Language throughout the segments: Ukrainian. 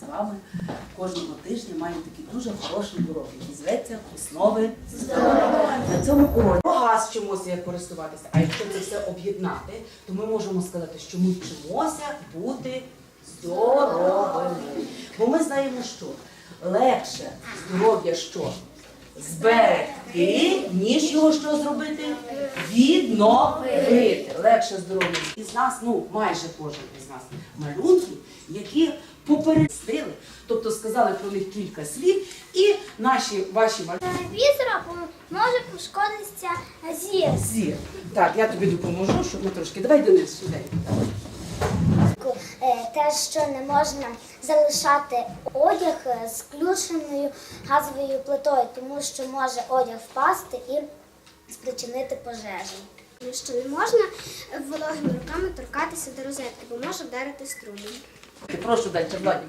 з вами кожного тижня маємо такий дуже хороший урок, який зветься Основи здоров'я. На цьому уроці газ вчимося, як користуватися. А якщо це все об'єднати, то ми можемо сказати, що ми вчимося бути здоровими. Бо ми знаємо, що легше здоров'я що? Зберегти, ніж його що зробити? Відновити. Легше здоров'я. Із нас, ну майже кожен із нас, малюнки, які попередили, тобто сказали про них кілька слів, і наші ваші. Телевізора може пошкодитися зір. Зір. Так, я тобі допоможу, щоб ми трошки. Давай Денис сюди. Е, Те, що не можна залишати одяг е, з включеною газовою плитою, тому що може одяг впасти і спричинити пожежу. Що не можна вологими руками торкатися до розетки, бо може вдарити струмом. Прошу далі, Владі.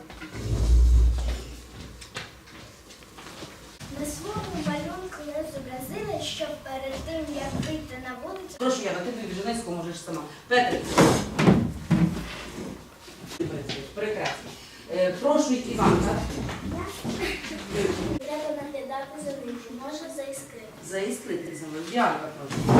На своєму малюнку ми зобразили, що перед тим, як вийти на вулицю, Прошу, Яна, ти дві Женецьку можеш сама. Петрик. Прекрасно. Е, прошу Іванка. треба наглядати за ним, може заіскрити. Заіскрити землю. Діанка, прошу.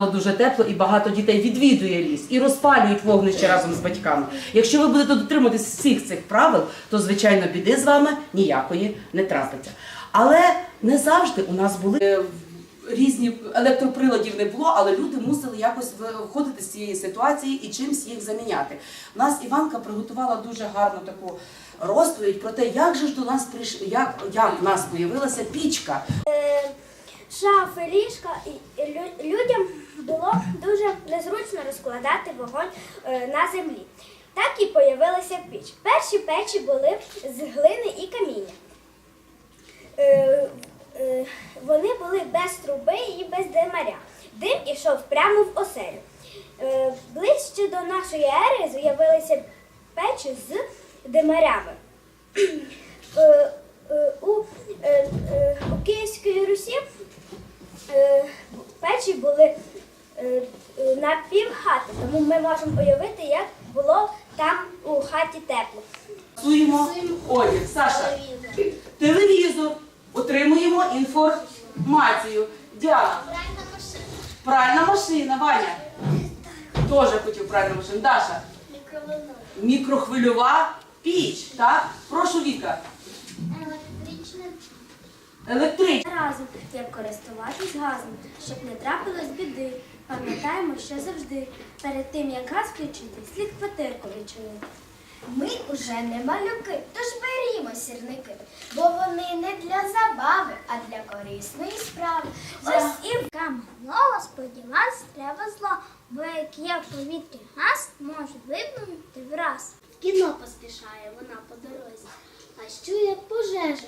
Дуже тепло і багато дітей відвідує ліс і розпалюють вогнище разом з батьками. Якщо ви будете дотримуватись всіх цих правил, то звичайно біди з вами ніякої не трапиться. Але не завжди у нас були е, різні електроприладів не було, але люди мусили якось виходити з цієї ситуації і чимсь їх заміняти. У нас Іванка приготувала дуже гарну таку розповідь про те, як же ж до нас прийш... як, як в нас появилася пічка. Шафи, ліжка, і людям було дуже незручно розкладати вогонь е, на землі. Так і появилася піч. Перші печі були з глини і каміння. Е, е, Вони були без труби і без димаря. Дим ішов прямо в оселю. Ближче до нашої ери з'явилися печі з димарями. У, е, е, у Київській Русі е, печі були е, е, на пів хати, тому ми можемо уявити, як було там у хаті тепло. Працюємо одяг. Саша, телевізор. Отримуємо інформацію. Діана. Пральна машина, Ваня. Теж хотів пральну машину. Даша. Мікрохвильова піч. Так? Прошу Віка. Електричне Електрична. разом, як користуватись газом, щоб не трапилось біди. Пам'ятаємо, що завжди перед тим, як газ включити, слід квартирку відчинити. Ми уже не малюки, тож берімо сірники, бо вони не для забави, а для корисної справи. Ось і кам мова сподіватися треба зло, бо як є в повітрі газ, може вибухнути враз. Кіно поспішає вона по дорозі, а чує пожежу.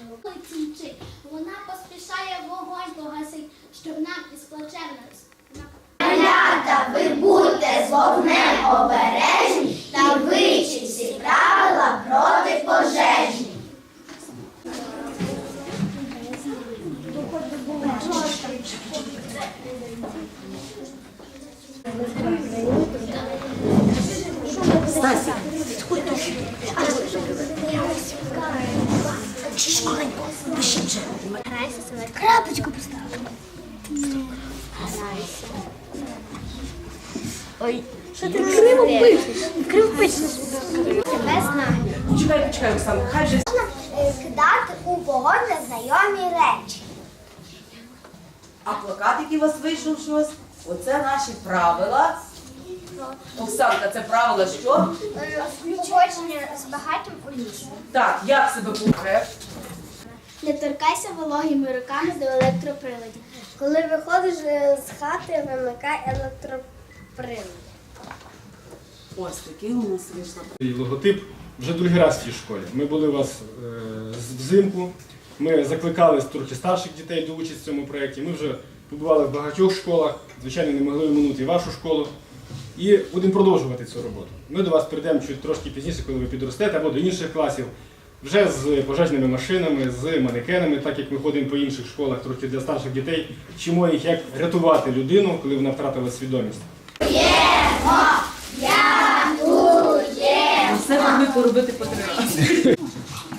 Мчить. Вона поспішає вогонь погасить, щоб нам із плачевно ви будьте з вогнем обережні та вивчіть всі правила проти пожежні. Стасі. Крапочку поставила. Ой, що ти криво пишеш? Криво пишеш. Тебе знаю. Почекай, почекай, Оксана. Хай вже Можна е, кидати у вогонь незнайомі речі. А плакат, який у вас вийшов щось, оце наші правила. Оксанка, це правила що? Включення з багатим у лісі. Так, як себе поведе? Не торкайся вологими руками до електроприладів. Коли виходиш е, з хати, вимикай електроприлад. Ось такий у нас вийшла. І логотип вже другий раз в цій школі. Ми були у вас е, взимку. Ми закликали трохи старших дітей до участі в цьому проєкті. Ми вже побували в багатьох школах, звичайно, не могли оминути і вашу школу. І будемо продовжувати цю роботу. Ми до вас прийдемо чуть трошки пізніше, коли ви підростете, або до інших класів, вже з пожежними машинами, з манекенами, так як ми ходимо по інших школах, трохи для старших дітей, вчимо їх, як рятувати людину, коли вона втратила свідомість. Все могли поробити по три рази.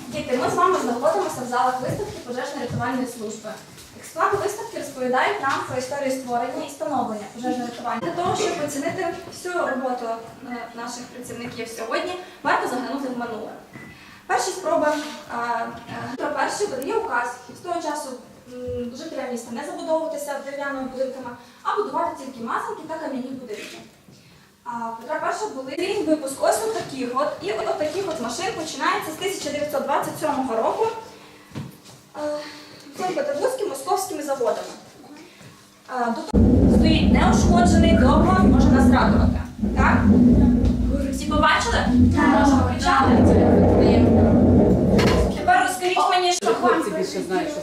Діти, ми з вами знаходимося в залах виставки пожежно-рятувальної служби. Експонати виставки розповідають нам про історію створення і становлення пожежно-рятувальної. Для того, щоб оцінити всю роботу е, наших працівників сьогодні, варто заглянути в минуле. Перші спроби е, е, Петро І указ з того часу жителям міста не забудовуватися дерев'яними будинками, а будувати тільки мазанки та кам'яні будинки. Петра І були різні випуск ось от таких от. І от таких от машин починається з 1927 року е, цим петербурзькими московськими заводами. Е, Тут стоїть неушкоджений, довго може нас радувати. Так? Ви всі побачили? Так. Кричали? Тепер розкажіть мені, що вам більше знають,